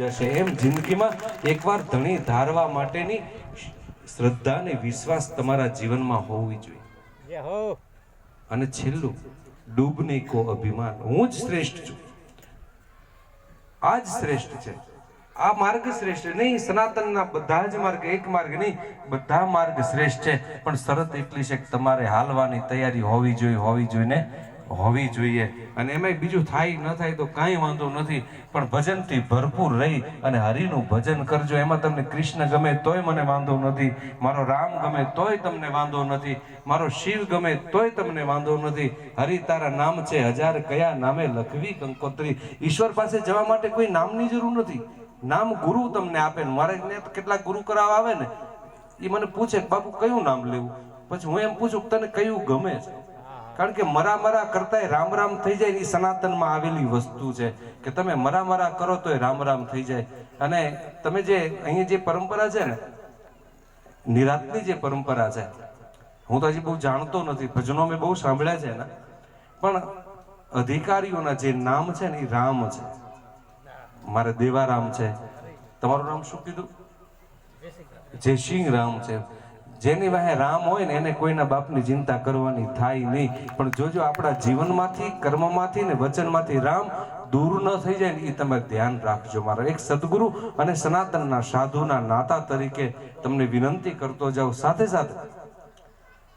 જશે. એમ જિંદગીમાં એકવાર ધણી ધારવા માટેની શ્રદ્ધા અને વિશ્વાસ તમારા જીવનમાં હોવી જોઈએ. અને છેલ્લું ડૂબને કો અભિમાન. હું જ શ્રેષ્ઠ છું. આ જ શ્રેષ્ઠ છે. આ માર્ગ શ્રેષ્ઠ નહીં સનાતનના બધા જ માર્ગ એક માર્ગ નહીં બધા માર્ગ શ્રેષ્ઠ છે. પણ શરત એટલી છે કે તમારે હાલવાની તૈયારી હોવી જોઈએ હોવી જોઈને હોવી જોઈએ. અને એમાંય બીજું થાય, ન થાય તો કાંઈ વાંધો નથી. પણ ભજનથી ભરપૂર રહી અને હરિનું ભજન કરજો. એમાં તમને કૃષ્ણ ગમે તોય મને વાંધો નથી. મારો રામ ગમે તોય તમને વાંધો નથી. મારો શિવ ગમે તોય તમને વાંધો નથી. હરિ તારા નામ છે હજાર કયા નામે લખવી કંકોત્રી. ઈશ્વર પાસે જવા માટે કોઈ નામની જરૂર નથી. નામ ગુરુ તમને આપે ને મારે કેટલાક ગુરુ કરાવવા આવે ને એ મને પૂછે બાપુ કયું નામ લેવું? પછી હું એમ પૂછું તને કયું ગમે છે? કારણ કે મરા મરા કરતા રામ રામ થઈ જાય એ સનાતનમાં આવેલી વસ્તુ છે કે તમે મરા મરા કરો તો રામ રામ થઈ જાય. અને તમે જે અહીંયા જે પરંપરા છે ને નિરાતની જે પરંપરા છે હું તો હજી બહુ જાણતો નથી ભજનો મેં બહુ સાંભળ્યા છે ને પણ અધિકારીઓના જે નામ છે ને એ રામ છે. મારે દેવારામ છે. તમારું નામ શું કીધું? જય સિંહ રામ છે. જેની વાહે રામ હોય ને એને કોઈના બાપની ચિંતા કરવાની થાય નહીં. પણ જોજો આપણા જીવનમાંથી, કર્મમાંથી ને વચનમાંથી રામ દૂર ન થઈ જાય ને એ તમે ધ્યાન રાખજો મારા. એક સદગુરુ અને સનાતનના સાધુના નાતા તરીકે તમને વિનંતી કરતો જાઉં. સાથે સાથે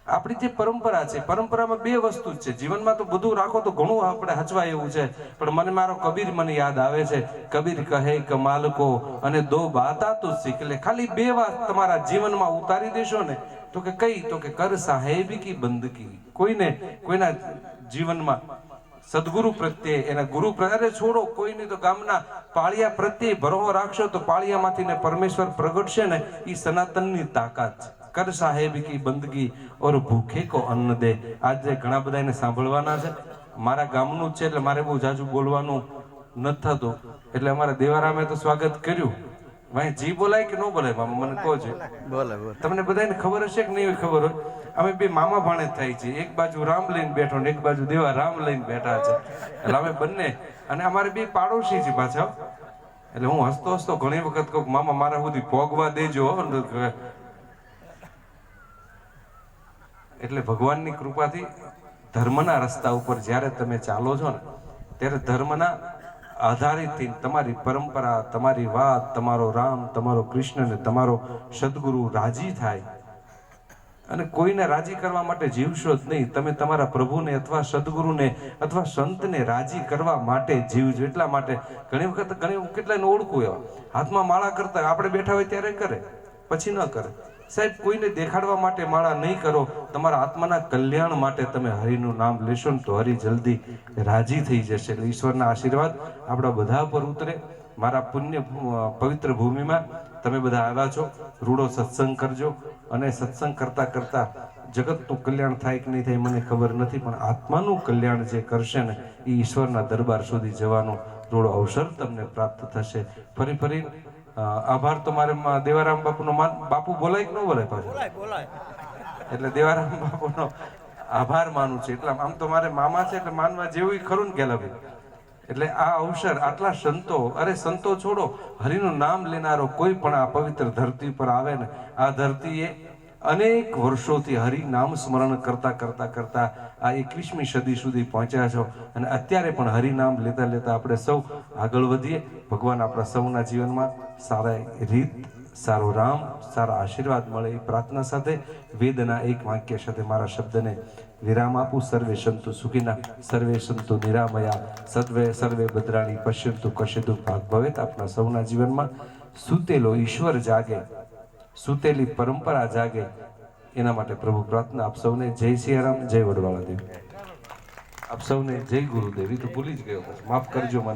આપણી જે પરંપરા છે, પરંપરામાં બે વસ્તુ છે. જીવનમાં તો બધું રાખો તો ઘણું આપણે હચવાય એવું છે, પણ મને મારો કબીર મને યાદ આવે છે. કબીર કહે કે, માલકો અને દો બાતા તું શીખ લે ખાલી બે વાત તમારા જીવનમાં ઉતારી દેશો ને, તો કે કઈ? તો કે, કર સાહેબી કી બંદકી કોઈને, કોઈના જીવનમાં સદગુરુ પ્રત્યે, એના ગુરુ અરે છોડો, કોઈની તો ગામના પાળિયા પ્રત્યે ભરોહો રાખશો તો પાળિયામાંથી ને પરમેશ્વર પ્રગટશે ને એ સનાતનની તાકાત છે. કર સાહેબ કી બંદગી ઓર ભૂખે કો અન્ન દે. આજે ઘણા બધા એને સાંભળવાના છે. મારા ગામનું જ છે એટલે મારે બહુ જાજુ બોલવાનું ન થતું. એટલે અમારા દેવારામે તો સ્વાગત કર્યું. ભાઈ જી બોલાય કે ન બોલાય મામા મને કહો છે. બોલે તમને બધાને ખબર હશે કે નહીં ખબર હોય? અમે બે મામા ભાણે થાય છે એક બાજુ રામ લઈને બેઠો ને એક બાજુ દેવા રામ લઈને બેઠા છે. એટલે અમે બંને. અને અમારે બે પાડોશી છે પાછા. એટલે હું હસતો હસતો ઘણી વખત કહું મામા મારા સુધી ભોગવા દેજો હો." એટલે ભગવાનની કૃપાથી ધર્મના રસ્તા ઉપર જ્યારે તમે ચાલો છો ને, ત્યારે ધર્મના આધારિતથી તમારી પરંપરા, તમારી વાત, તમારો રામ, તમારો કૃષ્ણ ને તમારો સદગુરુ રાજી થાય. અને કોઈને રાજી કરવા માટે જીવશો જ નહીં. તમે તમારા પ્રભુને અથવા સદગુરુને અથવા સંતને રાજી કરવા માટે જીવજો. એટલા માટે ઘણી વખત, ઘણી કેટલાને ઓળખું એવા. હાથમાં માળા કરતા આપણે બેઠા હોય ત્યારે કરે, પછી ન કરે. સાહેબ, કોઈને દેખાડવા માટે માળા નહીં કરો. તમારા આત્માના કલ્યાણ માટે તમે હરિનું નામ લેશો ને તો હરિ જલ્દી રાજી થઈ જશે. એટલે ઈશ્વરના આશીર્વાદ આપણા બધા પર ઉતરે. મારા પુણ્ય પવિત્ર ભૂમિમાં તમે બધા આવ્યા છો. રૂડો સત્સંગ કરજો અને સત્સંગ કરતા કરતા જગતનું કલ્યાણ થાય કે નહીં થાય મને ખબર નથી, પણ આત્માનું કલ્યાણ જે કરશે ને એ ઈશ્વરના દરબાર સુધી જવાનો રૂડો અવસર તમને પ્રાપ્ત થશે. ફરી ફરી આભાર તો મારે દેવારામ બાપુનો માન બાપુ બોલાય કે ન બોલાય પાછું? બોલાય બોલાય. એટલે દેવારામ બાપુનો આભાર માનું છે. એટલે આમ તો મારે મામા છે એટલે માનવા જેવું ખરું ને ગેલાભાઈ એટલે આ અવસર આટલા સંતો અરે સંતો છોડો હરિનું નામ લેનારો કોઈ પણ આ પવિત્ર ધરતી પર આવે ને આ ધરતીએ અનેક વર્ષોથી હરિ નામ સ્મરણ કરતા કરતા કરતા આ એકવીસમી સદી સુધી પહોંચ્યા છો અને અત્યારે પણ હરિ નામ લેતા લેતા આપણે સૌ આગળ વધીએ. ભગવાન આપણા સૌના જીવનમાં સારા રીત, સારો રામ, સારા આશીર્વાદ મળે એ પ્રાર્થના સાથે વેદના એક વાક્ય સાથે મારા શબ્દને વિરામ આપું. સર્વે સંતુ સુખીના, સર્વે સંતુ નિરામયા સર્વે સર્વે ભદ્રાણી, પશ્યંતુ કશ્યતુ ભાગ ભવેત આપણા સૌના જીવનમાં સૂતેલો ઈશ્વર જાગે. સૂતેલી પરંપરા જાગે. એના માટે પ્રભુ પ્રાર્થના આપ સૌને જય સિયારામ, જય વડવાળા દેવ આપ સૌને જય ગુરુદેવ. એ તો ભૂલી જ ગયો માફ કરજો મને.